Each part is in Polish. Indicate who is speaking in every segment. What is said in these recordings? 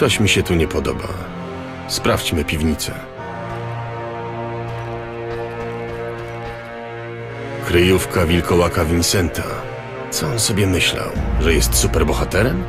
Speaker 1: Coś mi się tu nie podoba. Sprawdźmy piwnicę. Kryjówka wilkołaka Vincenta. Co on sobie myślał? Że jest superbohaterem?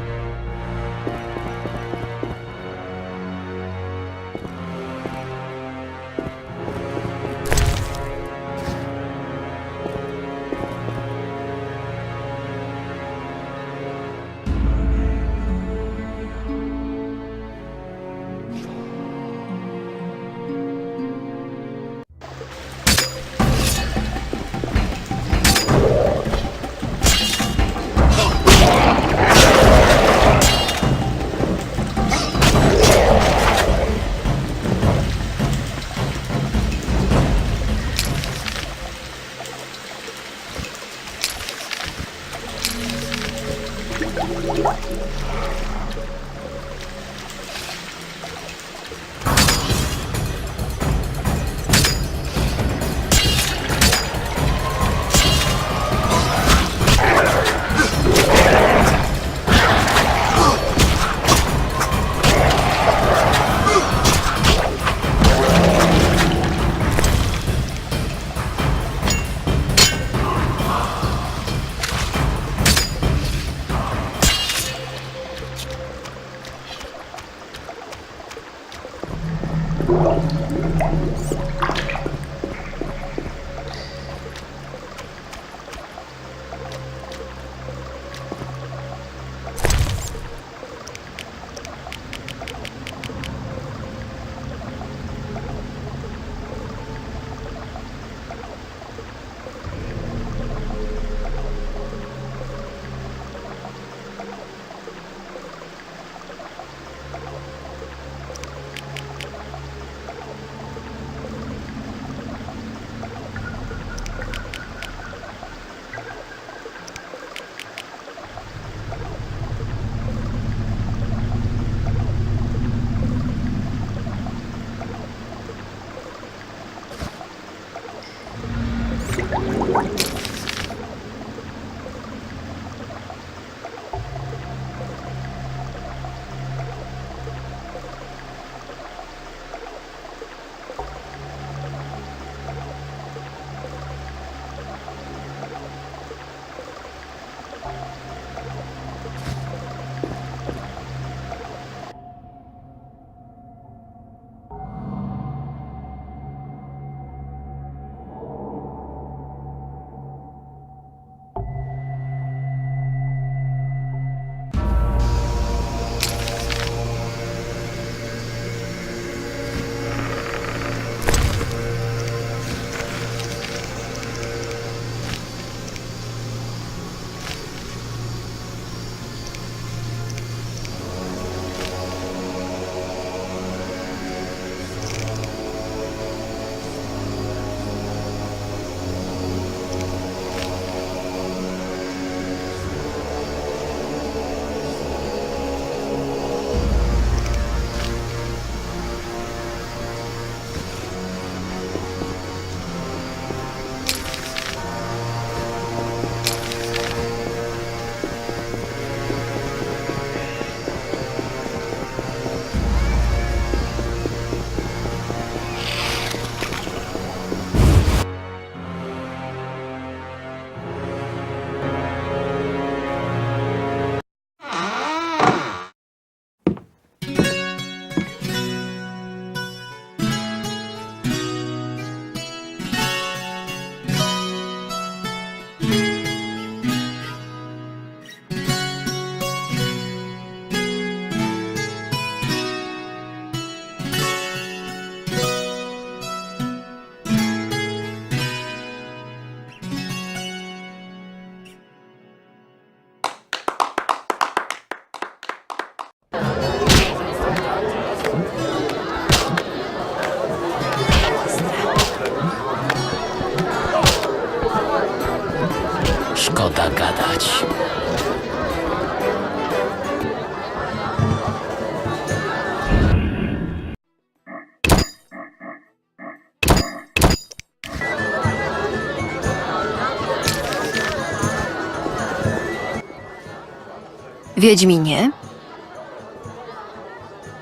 Speaker 2: Wiedźminie,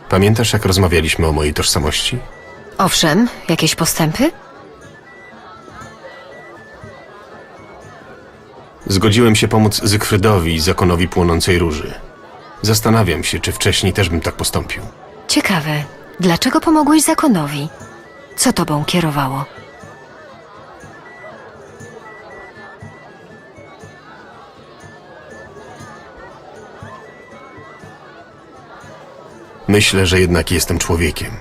Speaker 1: Pamiętasz, jak rozmawialiśmy o mojej tożsamości?
Speaker 2: Owszem, jakieś postępy?
Speaker 1: Zgodziłem się pomóc Zygfrydowi i zakonowi płonącej róży. Zastanawiam się, czy wcześniej też bym tak postąpił.
Speaker 2: Ciekawe, dlaczego pomogłeś zakonowi? Co tobą kierowało?
Speaker 1: Myślę, że jednak jestem człowiekiem.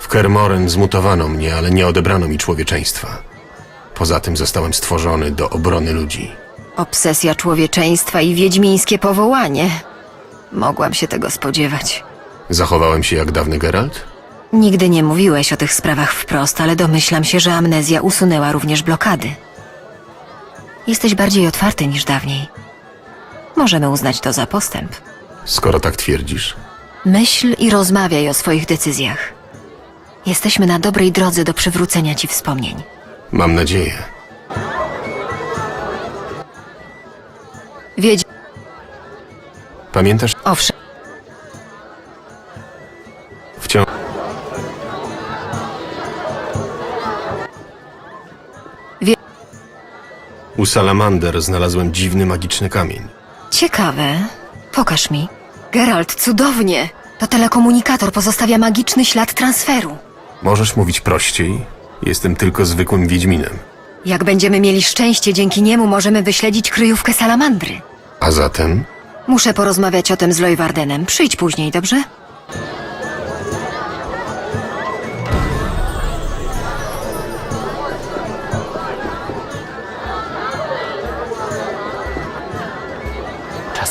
Speaker 1: W Kermoren zmutowano mnie, ale nie odebrano mi człowieczeństwa. Poza tym zostałem stworzony do obrony ludzi.
Speaker 2: Obsesja człowieczeństwa i wiedźmińskie powołanie. Mogłam się tego spodziewać.
Speaker 1: Zachowałem się jak dawny Geralt?
Speaker 2: Nigdy nie mówiłeś o tych sprawach wprost, ale domyślam się, że amnezja usunęła również blokady. Jesteś bardziej otwarty niż dawniej. Możemy uznać to za postęp.
Speaker 1: Skoro tak twierdzisz.
Speaker 2: Myśl i rozmawiaj o swoich decyzjach. Jesteśmy na dobrej drodze do przywrócenia ci wspomnień.
Speaker 1: Mam nadzieję.
Speaker 2: Wiedź...
Speaker 1: Pamiętasz?
Speaker 2: Owszem,
Speaker 1: Wciąż.
Speaker 2: Wie-
Speaker 1: U Salamander znalazłem dziwny magiczny kamień.
Speaker 2: ciekawe. Pokaż mi. Geralt, cudownie! To telekomunikator pozostawia magiczny ślad transferu.
Speaker 1: Możesz mówić prościej? Jestem tylko zwykłym wiedźminem.
Speaker 2: Jak będziemy mieli szczęście, dzięki niemu możemy wyśledzić kryjówkę salamandry.
Speaker 1: A zatem?
Speaker 2: Muszę porozmawiać o tym z Lojwardenem. Przyjdź później, dobrze?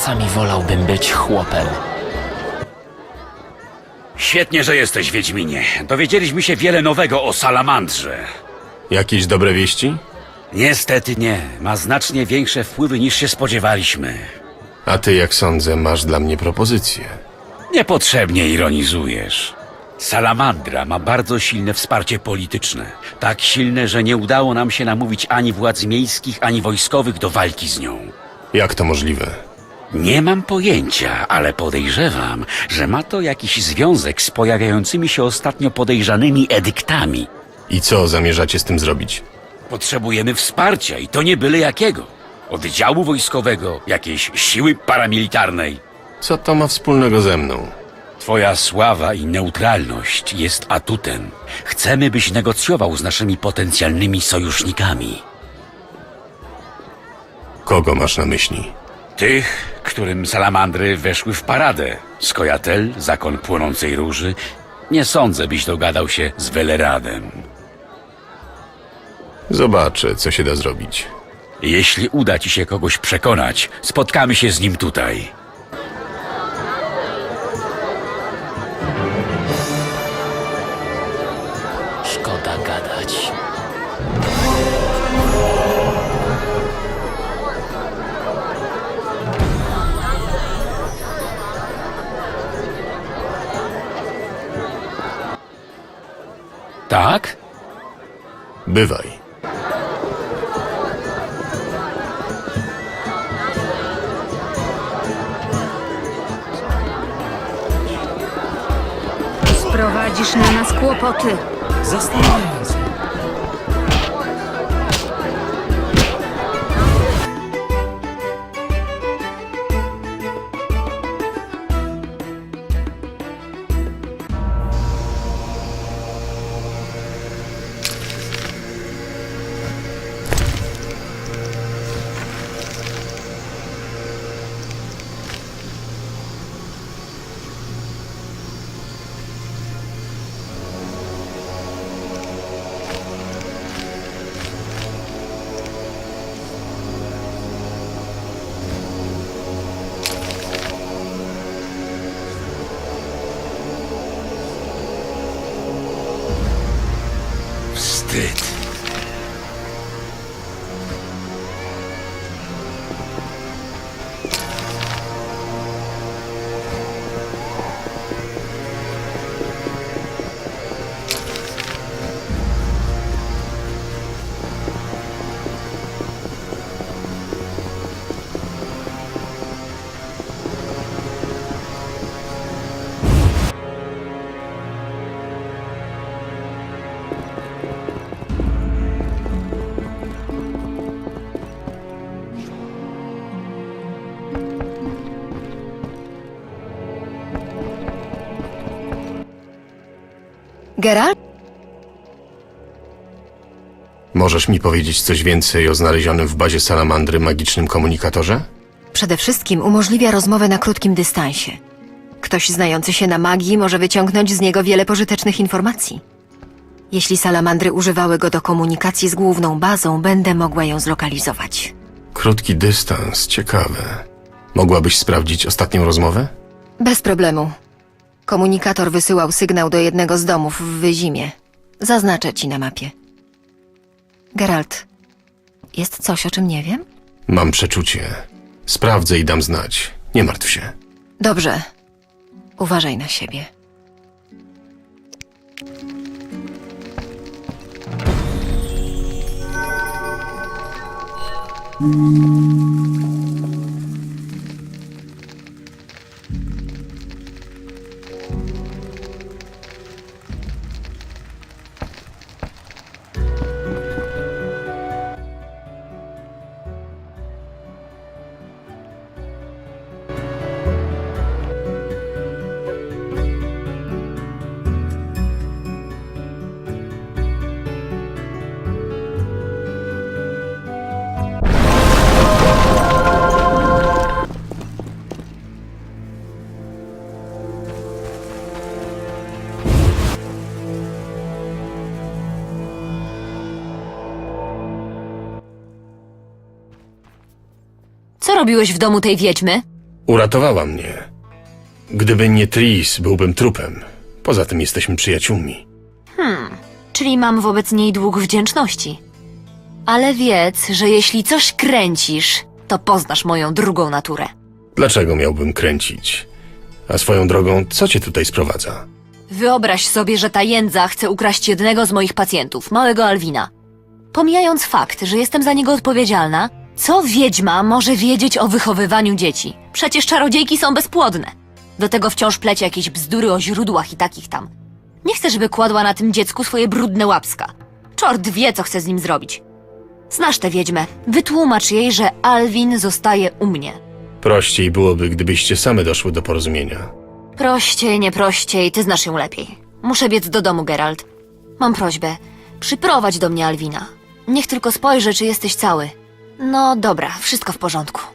Speaker 3: Czasami wolałbym być chłopem.
Speaker 4: Świetnie, że jesteś, Wiedźminie. Dowiedzieliśmy się wiele nowego o salamandrze.
Speaker 1: Jakieś dobre wieści?
Speaker 4: Niestety nie. Ma znacznie większe wpływy niż się spodziewaliśmy.
Speaker 1: A ty, jak sądzę, masz dla mnie propozycję.
Speaker 4: Niepotrzebnie ironizujesz. Salamandra ma bardzo silne wsparcie polityczne. Tak silne, że nie udało nam się namówić ani władz miejskich, ani wojskowych do walki z nią.
Speaker 1: Jak to możliwe?
Speaker 4: Nie mam pojęcia, ale podejrzewam, że ma to jakiś związek z pojawiającymi się ostatnio podejrzanymi edyktami.
Speaker 1: I co zamierzacie z tym zrobić?
Speaker 4: Potrzebujemy wsparcia i to nie byle jakiego. Oddziału wojskowego, jakiejś siły paramilitarnej.
Speaker 1: Co to ma wspólnego ze mną?
Speaker 4: Twoja sława i neutralność jest atutem. Chcemy, byś negocjował z naszymi potencjalnymi sojusznikami.
Speaker 1: Kogo masz na myśli?
Speaker 4: Tych, którym salamandry weszły w paradę. Skojatel, zakon płonącej róży. Nie sądzę, byś dogadał się z Weleradem.
Speaker 1: Zobaczę, co się da zrobić.
Speaker 4: Jeśli uda ci się kogoś przekonać, spotkamy się z nim tutaj.
Speaker 1: Bywaj.
Speaker 5: Sprowadzisz na nas kłopoty.
Speaker 3: Zastanawiające.
Speaker 2: Geralt?
Speaker 1: Możesz mi powiedzieć coś więcej o znalezionym w bazie salamandry magicznym komunikatorze?
Speaker 2: Przede wszystkim umożliwia rozmowę na krótkim dystansie. Ktoś znający się na magii może wyciągnąć z niego wiele pożytecznych informacji. Jeśli salamandry używały go do komunikacji z główną bazą, będę mogła ją zlokalizować.
Speaker 1: Krótki dystans, ciekawe. Mogłabyś sprawdzić ostatnią rozmowę?
Speaker 2: Bez problemu. Komunikator wysyłał sygnał do jednego z domów w Wyzimie. Zaznaczę ci na mapie. Geralt, jest coś, o czym nie wiem?
Speaker 1: Mam przeczucie. Sprawdzę i dam znać. Nie martw się.
Speaker 2: Dobrze. Uważaj na siebie.
Speaker 6: Co robiłeś w domu tej wiedźmy?
Speaker 1: Uratowała mnie. Gdyby nie Tris, byłbym trupem. Poza tym jesteśmy przyjaciółmi.
Speaker 6: Czyli mam wobec niej dług wdzięczności. Ale wiedz, że jeśli coś kręcisz, to poznasz moją drugą naturę.
Speaker 1: Dlaczego miałbym kręcić? A swoją drogą, co cię tutaj sprowadza?
Speaker 6: Wyobraź sobie, że ta jędza chce ukraść jednego z moich pacjentów, małego Alwina. Pomijając fakt, że jestem za niego odpowiedzialna, co wiedźma może wiedzieć o wychowywaniu dzieci? Przecież czarodziejki są bezpłodne. Do tego wciąż plecie jakieś bzdury o źródłach i takich tam. Nie chcę, żeby kładła na tym dziecku swoje brudne łapska. Czort wie, co chce z nim zrobić. Znasz tę wiedźmę. Wytłumacz jej, że Alwin zostaje u mnie.
Speaker 1: Prościej byłoby, gdybyście same doszły do porozumienia.
Speaker 6: Prościej, nie prościej, ty znasz ją lepiej. Muszę biec do domu, Geralt. Mam prośbę. Przyprowadź do mnie Alwina. Niech tylko spojrzy, czy jesteś cały. No dobra, wszystko w porządku.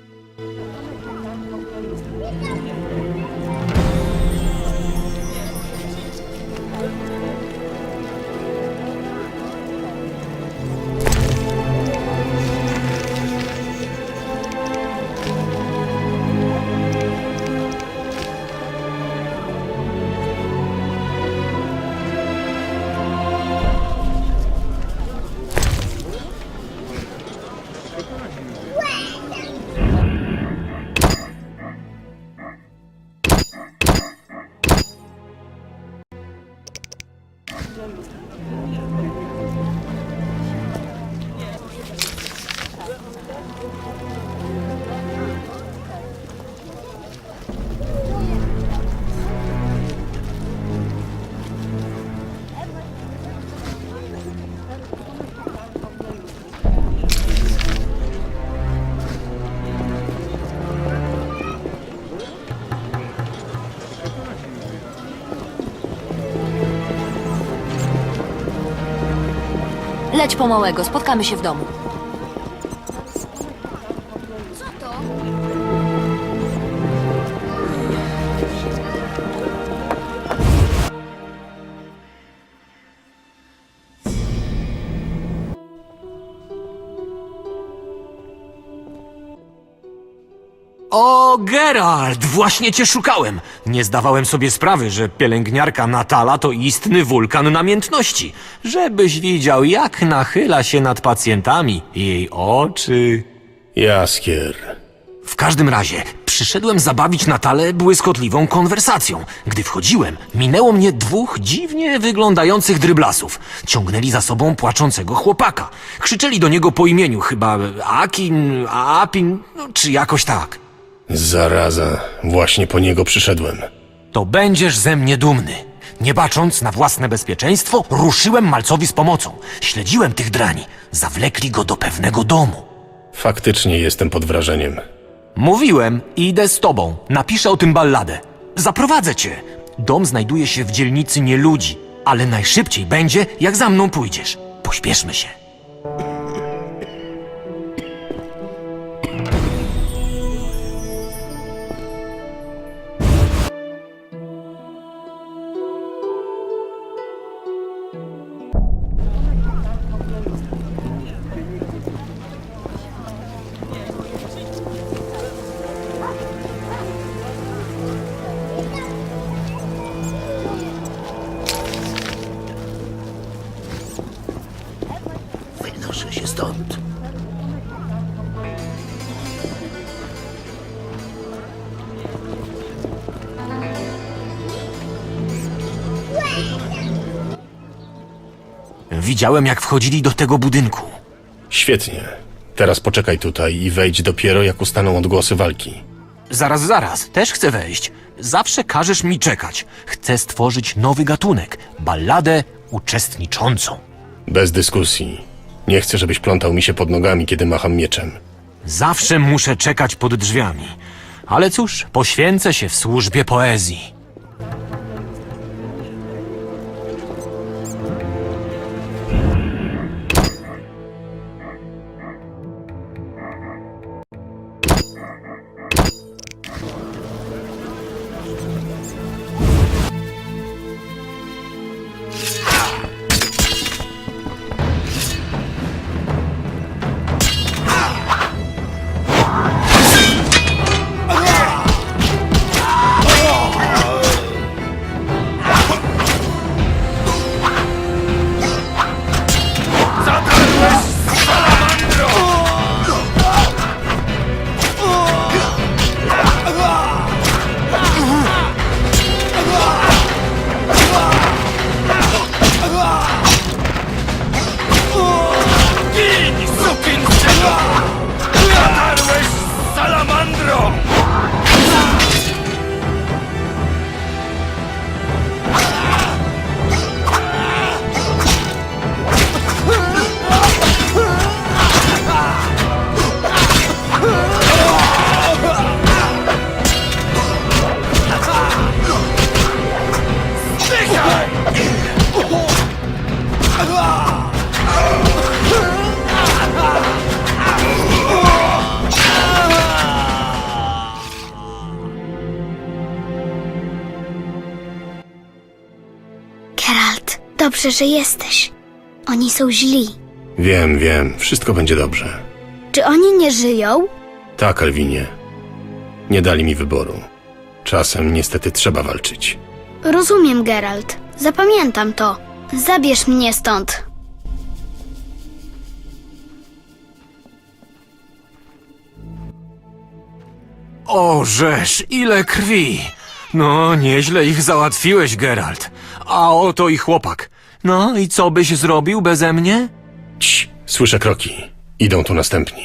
Speaker 6: 감사합니다. Leć po małego, spotkamy się w domu.
Speaker 7: Geralt, właśnie cię szukałem. Nie zdawałem sobie sprawy, że pielęgniarka Natala to istny wulkan namiętności. Żebyś widział, jak nachyla się nad pacjentami. Jej oczy...
Speaker 1: Jaskier.
Speaker 7: W każdym razie, przyszedłem zabawić Natalę błyskotliwą konwersacją. Gdy wchodziłem, minęło mnie dwóch dziwnie wyglądających dryblasów. Ciągnęli za sobą płaczącego chłopaka. Krzyczeli do niego po imieniu, chyba Akin, Apin, no, czy jakoś tak.
Speaker 1: Zaraza. Właśnie po niego przyszedłem.
Speaker 7: To będziesz ze mnie dumny. Nie bacząc na własne bezpieczeństwo, ruszyłem malcowi z pomocą. Śledziłem tych drani. Zawlekli go do pewnego domu.
Speaker 1: Faktycznie jestem pod wrażeniem.
Speaker 7: Mówiłem, idę z tobą. Napiszę o tym balladę. Zaprowadzę cię. Dom znajduje się w dzielnicy nieludzi. Ale najszybciej będzie, jak za mną pójdziesz. Pośpieszmy się. Widziałem, jak wchodzili do tego budynku.
Speaker 1: Świetnie. Teraz poczekaj tutaj i wejdź dopiero, jak ustaną odgłosy walki.
Speaker 7: Zaraz, zaraz, też chcę wejść. Zawsze każesz mi czekać. Chcę stworzyć nowy gatunek balladę uczestniczącą.
Speaker 1: Bez dyskusji. Nie chcę, żebyś plątał mi się pod nogami, kiedy macham mieczem.
Speaker 7: Zawsze muszę czekać pod drzwiami. Ale cóż, poświęcę się w służbie poezji.
Speaker 8: Że jesteś. Oni są źli.
Speaker 1: Wiem, wiem, wszystko będzie dobrze.
Speaker 8: Czy oni nie żyją?
Speaker 1: Tak, Alwinie. Nie dali mi wyboru. Czasem niestety trzeba walczyć.
Speaker 8: Rozumiem, Geralt. Zapamiętam to. Zabierz mnie stąd.
Speaker 7: O, żeż, ile krwi! No, nieźle ich załatwiłeś, Geralt. A oto i chłopak. No i co byś zrobił beze mnie?
Speaker 1: Cii, słyszę kroki. Idą tu następni.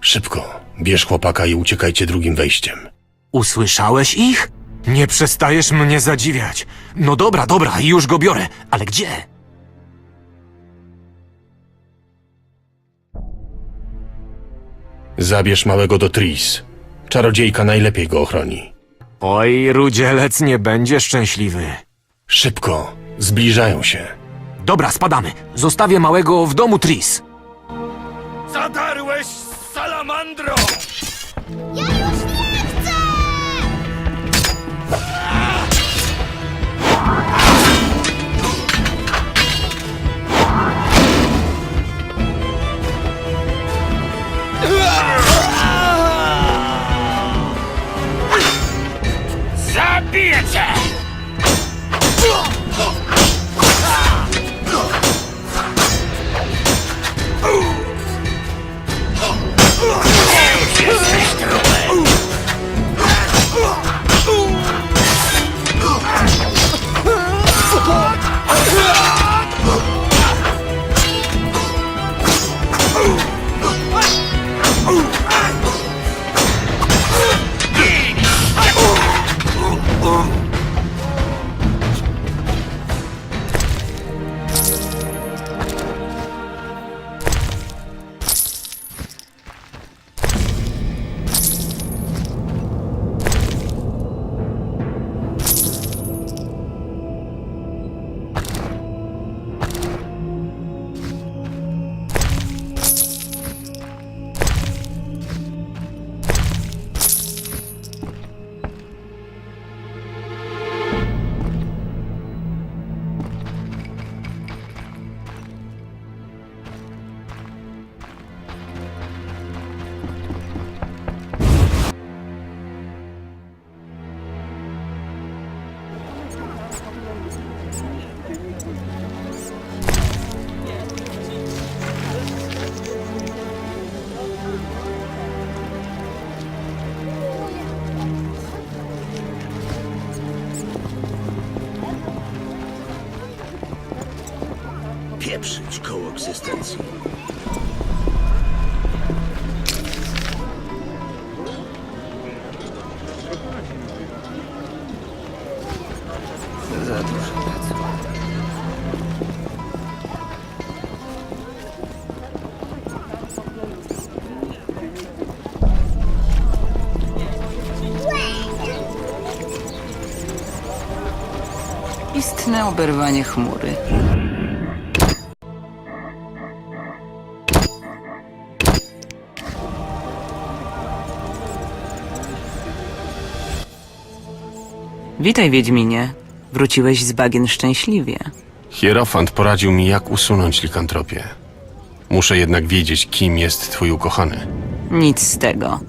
Speaker 1: Szybko, bierz chłopaka i uciekajcie drugim wejściem.
Speaker 7: Usłyszałeś ich? Nie przestajesz mnie zadziwiać. No dobra, dobra, już go biorę. Ale gdzie?
Speaker 1: Zabierz małego do Tris. Czarodziejka najlepiej go ochroni.
Speaker 7: Oj, rudzielec nie będzie szczęśliwy.
Speaker 1: Szybko, zbliżają się.
Speaker 7: Dobra, spadamy. Zostawię małego w domu Tris.
Speaker 4: Zadarłeś salamandro! Spieprzyć koło egzystencji.
Speaker 9: Istne oberwanie chmury. Witaj, Wiedźminie. Wróciłeś z bagien szczęśliwie.
Speaker 1: Hierofant poradził mi, jak usunąć likantropię. Muszę jednak wiedzieć, kim jest twój ukochany.
Speaker 9: Nic z tego.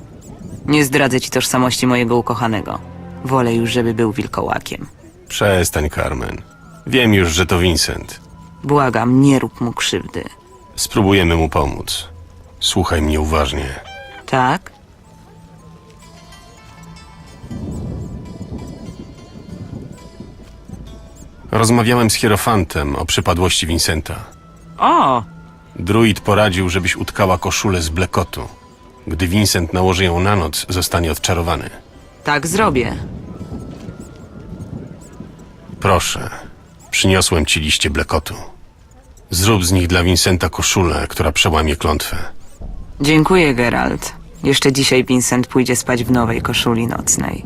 Speaker 9: Nie zdradzę ci tożsamości mojego ukochanego. Wolę już, żeby był wilkołakiem.
Speaker 1: Przestań, Carmen. Wiem już, że to Vincent.
Speaker 9: Błagam, nie rób mu krzywdy.
Speaker 1: Spróbujemy mu pomóc. Słuchaj mnie uważnie.
Speaker 9: Tak?
Speaker 1: Rozmawiałem z Hierofantem o przypadłości Vincenta.
Speaker 9: O!
Speaker 1: Druid poradził, żebyś utkała koszulę z blekotu. Gdy Vincent nałoży ją na noc, zostanie odczarowany.
Speaker 9: Tak zrobię.
Speaker 1: Proszę, przyniosłem ci liście blekotu. Zrób z nich dla Vincenta koszulę, która przełamie klątwę.
Speaker 9: Dziękuję, Geralt. Jeszcze dzisiaj Vincent pójdzie spać w nowej koszuli nocnej.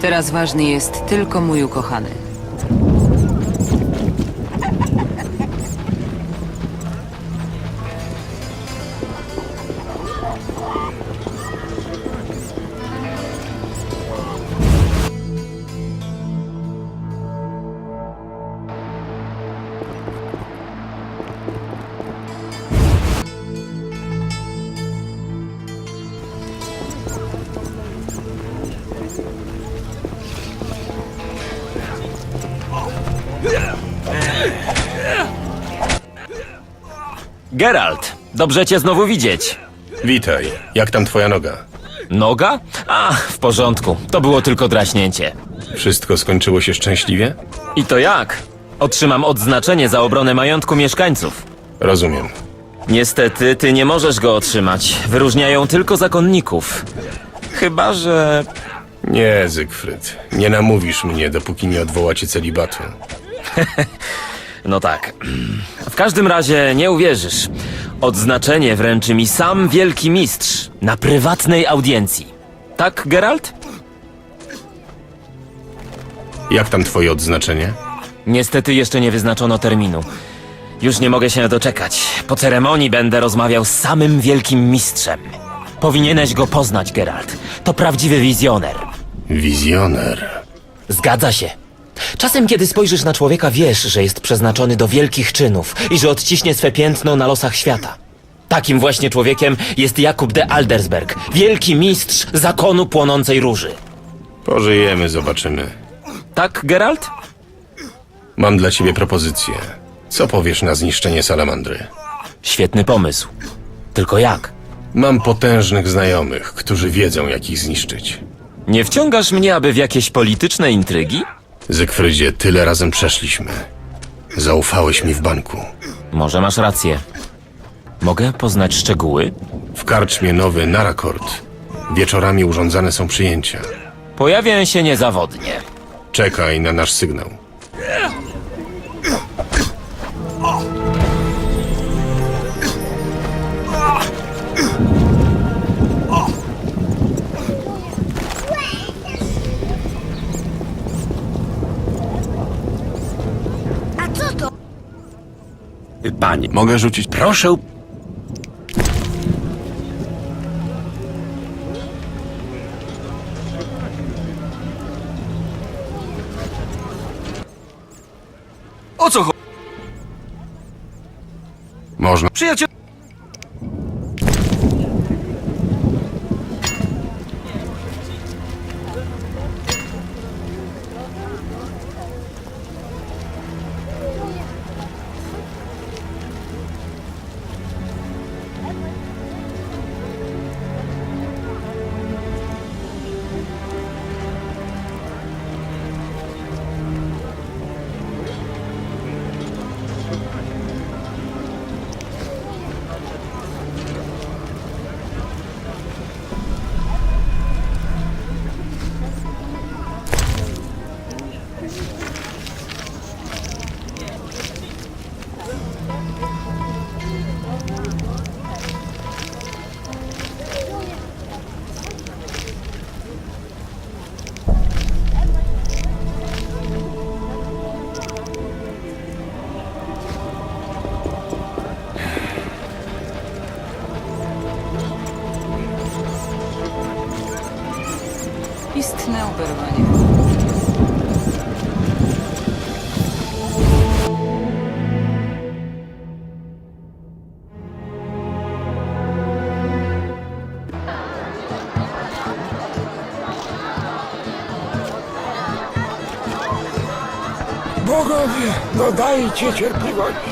Speaker 9: Teraz ważny jest tylko mój ukochany.
Speaker 3: Geralt, dobrze cię znowu widzieć.
Speaker 1: Witaj, jak tam twoja noga?
Speaker 3: Noga? A, w porządku. To było tylko draśnięcie.
Speaker 1: Wszystko skończyło się szczęśliwie?
Speaker 3: I to jak? Otrzymam odznaczenie za obronę majątku mieszkańców.
Speaker 1: Rozumiem.
Speaker 3: Niestety, ty nie możesz go otrzymać. Wyróżniają tylko zakonników. Chyba, że...
Speaker 1: Nie, Zygfryd. Nie namówisz mnie, dopóki nie odwołacie celibatu.
Speaker 3: No tak. W każdym razie nie uwierzysz. Odznaczenie wręczy mi sam wielki mistrz na prywatnej audiencji. Tak, Geralt?
Speaker 1: Jak tam twoje odznaczenie?
Speaker 3: Niestety jeszcze nie wyznaczono terminu. Już nie mogę się doczekać. Po ceremonii będę rozmawiał z samym wielkim mistrzem. Powinieneś go poznać, Geralt. To prawdziwy wizjoner.
Speaker 1: Wizjoner.
Speaker 3: Zgadza się. Czasem, kiedy spojrzysz na człowieka, wiesz, że jest przeznaczony do wielkich czynów i że odciśnie swe piętno na losach świata. Takim właśnie człowiekiem jest Jakub de Aldersberg, wielki mistrz zakonu płonącej róży.
Speaker 1: Pożyjemy, zobaczymy.
Speaker 3: Tak, Geralt?
Speaker 1: Mam dla ciebie propozycję. Co powiesz na zniszczenie salamandry?
Speaker 3: Świetny pomysł. Tylko jak?
Speaker 1: Mam potężnych znajomych, którzy wiedzą, jak ich zniszczyć.
Speaker 3: Nie wciągasz mnie, aby w jakieś polityczne intrygi?
Speaker 1: Zygfrydzie, tyle razem przeszliśmy. Zaufałeś mi w banku.
Speaker 3: Może masz rację. Mogę poznać szczegóły?
Speaker 1: W karczmie nowy Narakord. Wieczorami urządzane są przyjęcia.
Speaker 3: Pojawię się niezawodnie.
Speaker 1: Czekaj na nasz sygnał.
Speaker 4: Panie,
Speaker 1: Mogę rzucić?
Speaker 4: proszę
Speaker 7: O co chodzi?
Speaker 1: Można.
Speaker 7: Przyjaciel...
Speaker 9: Istne oberwanie.
Speaker 10: Bogowie, dodajcie cierpliwości.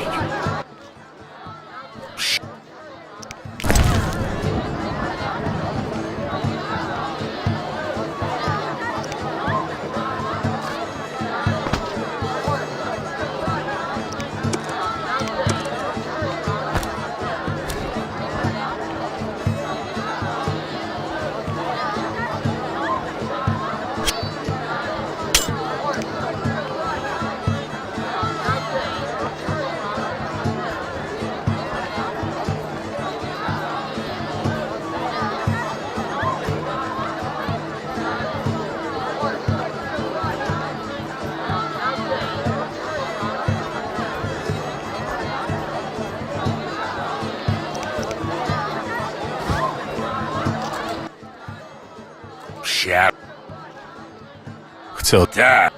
Speaker 1: Chcę od...
Speaker 4: Tak.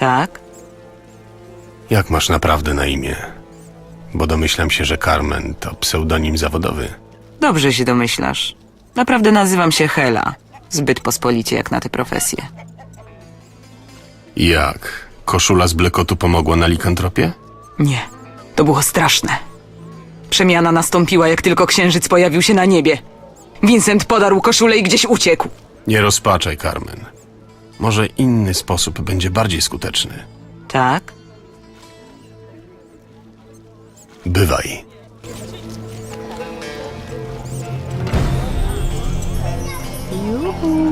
Speaker 9: Tak?
Speaker 1: Jak masz naprawdę na imię? Bo domyślam się, że Carmen to pseudonim zawodowy.
Speaker 9: Dobrze się domyślasz. Naprawdę nazywam się Hela. Zbyt pospolicie jak na tę profesję.
Speaker 1: Jak? Koszula z blekotu pomogła na likantropie?
Speaker 9: Nie, to było straszne. Przemiana nastąpiła, jak tylko księżyc pojawił się na niebie. Vincent podarł koszulę i gdzieś uciekł.
Speaker 1: Nie rozpaczaj, Carmen. Może inny sposób będzie bardziej skuteczny.
Speaker 9: Tak?
Speaker 1: Bywaj.
Speaker 2: Juhu.